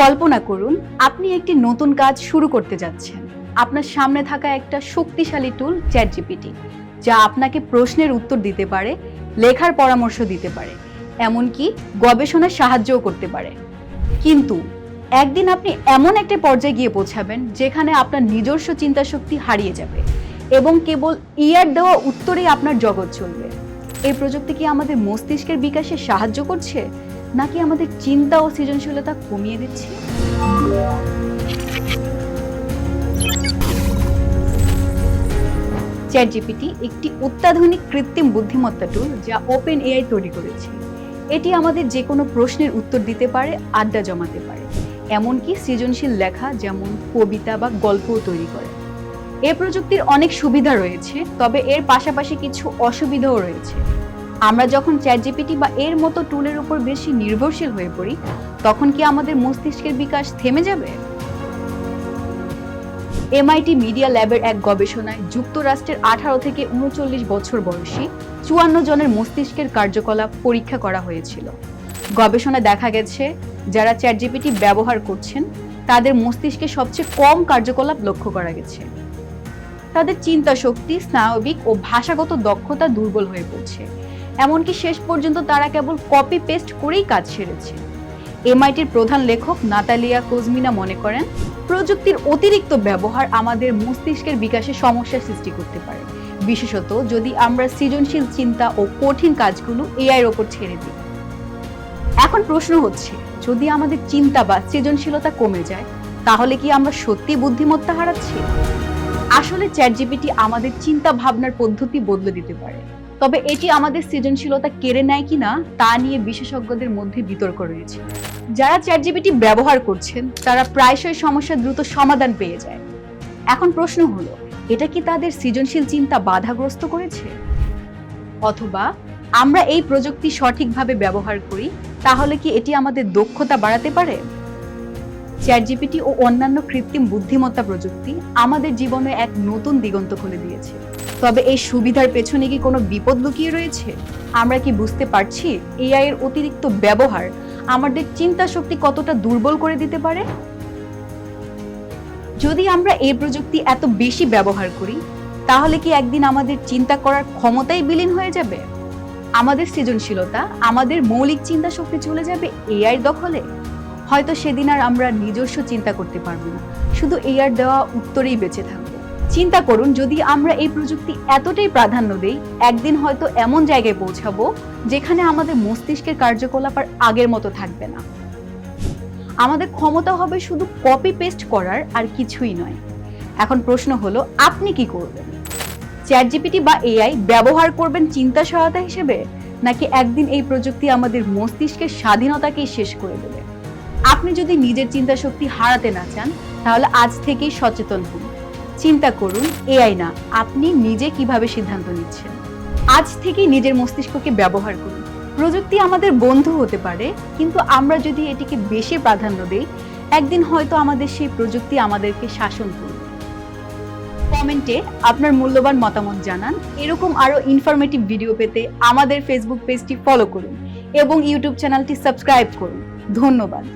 কল্পনা করুন, আপনি একটি নতুন কাজ শুরু করতে যাচ্ছেন। আপনার সামনে থাকা একটা শক্তিশালী টুল চ্যাট জিপিটি যা আপনাকে প্রশ্নের উত্তর দিতে পারে, লেখার পরামর্শ দিতে পারে, এমনকি গবেষণায় সাহায্যও করতে পারে। কিন্তু একদিন আপনি এমন একটা পর্যায়ে গিয়ে পৌঁছাবেন, যেখানে আপনার নিজস্ব চিন্তাশক্তি হারিয়ে যাবে এবং কেবল ইয়ার দেওয়া উত্তরেই আপনার জগৎ চলবে। এই প্রযুক্তি কি আমাদের মস্তিষ্কের বিকাশে সাহায্য করছে? নাকি আমাদের চিন্তা ও সৃজনশীলতা কমিয়ে দিচ্ছে? চ্যাট জিপিটি একটি অত্যাধুনিক কৃত্রিম বুদ্ধিমত্তা টুল যা ওপেন এআই তৈরি করেছে। এটি আমাদের যে কোনো প্রশ্নের উত্তর দিতে পারে, আড্ডা জমাতে পারে। এমনকি সৃজনশীল লেখা যেমন কবিতা বা গল্পও তৈরি করে। এ প্রযুক্তির অনেক সুবিধা রয়েছে, তবে এর পাশাপাশি কিছু অসুবিধাও রয়েছে। আমরা যখন চ্যাট জিপিটি বা এর মতো টুলের উপর বেশি নির্ভরশীল হয়ে পড়ি, তখন কি আমাদের মস্তিষ্কের বিকাশ থেমে যাবে? এমআইটি মিডিয়া ল্যাবের এক গবেষণায় যুক্তরাষ্ট্রের আঠারো থেকে উনচল্লিশ বছর বয়সী চুয়ান্ন জনের মস্তিষ্কের কার্যকলাপ পরীক্ষা করা হয়েছিল। গবেষণায় দেখা গেছে, যারা চ্যাট জিপিটি ব্যবহার করছেন, তাদের মস্তিষ্কে সবচেয়ে কম কার্যকলাপ লক্ষ্য করা গেছে। তাদের চিন্তা শক্তি স্নায়বিক ও ভাষাগত দক্ষতা দুর্বল হয়ে পড়ছে। এমনকি শেষ পর্যন্ত তারা কেবল কপি পেস্ট করেই কাজ সেরেছে। এমআইটির প্রধান লেখক নাতালিয়া কোজমিনা মনে করেন, প্রযুক্তির অতিরিক্ত ব্যবহার আমাদের মস্তিষ্কের বিকাশে সমস্যা সৃষ্টি করতে পারে। বিশেষত যদি আমরা সৃজনশীল চিন্তা ও কঠিন কাজগুলো এআইয়ের ওপর ছেড়ে দিই। এখন প্রশ্ন হচ্ছে, যদি আমাদের চিন্তা বা সৃজনশীলতা কমে যায়, তাহলে কি আমরা সত্যি বুদ্ধিমত্তা হারাচ্ছি? আসলে চ্যাট জিপিটি আমাদের চিন্তা ভাবনার পদ্ধতি বদলে দিতে পারে। তবে এটি আমাদের সৃজনশীলতা কেড়ে নেয় কিনা তা নিয়ে বিশেষজ্ঞদের মধ্যে বিতর্ক রয়েছে। যারা চ্যাট জিপিটি ব্যবহার করছেন, তারা প্রায়শই সমস্যার দ্রুত সমাধান পেয়ে যায়। এখন প্রশ্ন হলো, এটা কি তাদের সৃজনশীল চিন্তা বাধাগ্রস্ত করেছে? অথবা, আমরা এই প্রযুক্তি সঠিকভাবে ব্যবহার করি, তাহলে কি এটি আমাদের দক্ষতা বাড়াতে পারে? চ্যাট জিপিটি ও অন্যান্য কৃত্রিম বুদ্ধিমত্তা প্রযুক্তি আমাদের জীবনে এক নতুন দিগন্ত খুলে দিয়েছে। তবে এই সুবিধার পেছনে কি কোনো বিপদ লুকিয়ে রয়েছে? আমরা কি বুঝতে পারছি এআই এর অতিরিক্ত ব্যবহার আমাদের চিন্তা শক্তি কতটা দুর্বল করে দিতে পারে? যদি আমরা এই প্রযুক্তি এত বেশি ব্যবহার করি, তাহলে কি একদিন আমাদের চিন্তা করার ক্ষমতাই বিলীন হয়ে যাবে? আমাদের সৃজনশীলতা, আমাদের মৌলিক চিন্তা শক্তি চলে যাবে এআই দখলে? হয়তো সেদিন আর আমরা নিজস্ব চিন্তা করতে পারব না। শুধু এআর দেওয়া উত্তরেই বেঁচে থাকব। চিন্তা করুন, যদি আমরা এই প্রযুক্তি এতটাই প্রাধান্য দেই, একদিন হয়তো এমন জায়গায় পৌঁছাবো যেখানে আমাদের মস্তিষ্কের কার্যকলাপ আর আগের মতো থাকবে না। আমাদের ক্ষমতা হবে শুধু কপি পেস্ট করার আর কিছুই নয়। এখন প্রশ্ন হলো, আপনি কি করবেন? চ্যাট জিপিটি বা এআই ব্যবহার করবেন চিন্তা সহায়তা হিসেবে? নাকি একদিন এই প্রযুক্তি আমাদের মস্তিষ্কের স্বাধীনতাকেই শেষ করে দেবে? আপনি যদি নিজের চিন্তা শক্তি হারাতে না চান, তাহলে আজ থেকেই সচেতন হন। চিন্তা করুন, এআই না, আপনি নিজে কীভাবে সিদ্ধান্ত নিচ্ছেন। আজ থেকেই নিজের মস্তিষ্ককে ব্যবহার করুন। প্রযুক্তি আমাদের বন্ধু হতে পারে, কিন্তু আমরা যদি এটিকে বেশি প্রাধান্য দেই, একদিন হয়তো আমাদের সেই প্রযুক্তি আমাদেরকে শাসন করবে। কমেন্টে আপনার মূল্যবান মতামত জানান। এরকম আরও ইনফরমেটিভ ভিডিও পেতে আমাদের ফেসবুক পেজটি ফলো করুন এবং ইউটিউব চ্যানেলটি সাবস্ক্রাইব করুন। ধন্যবাদ।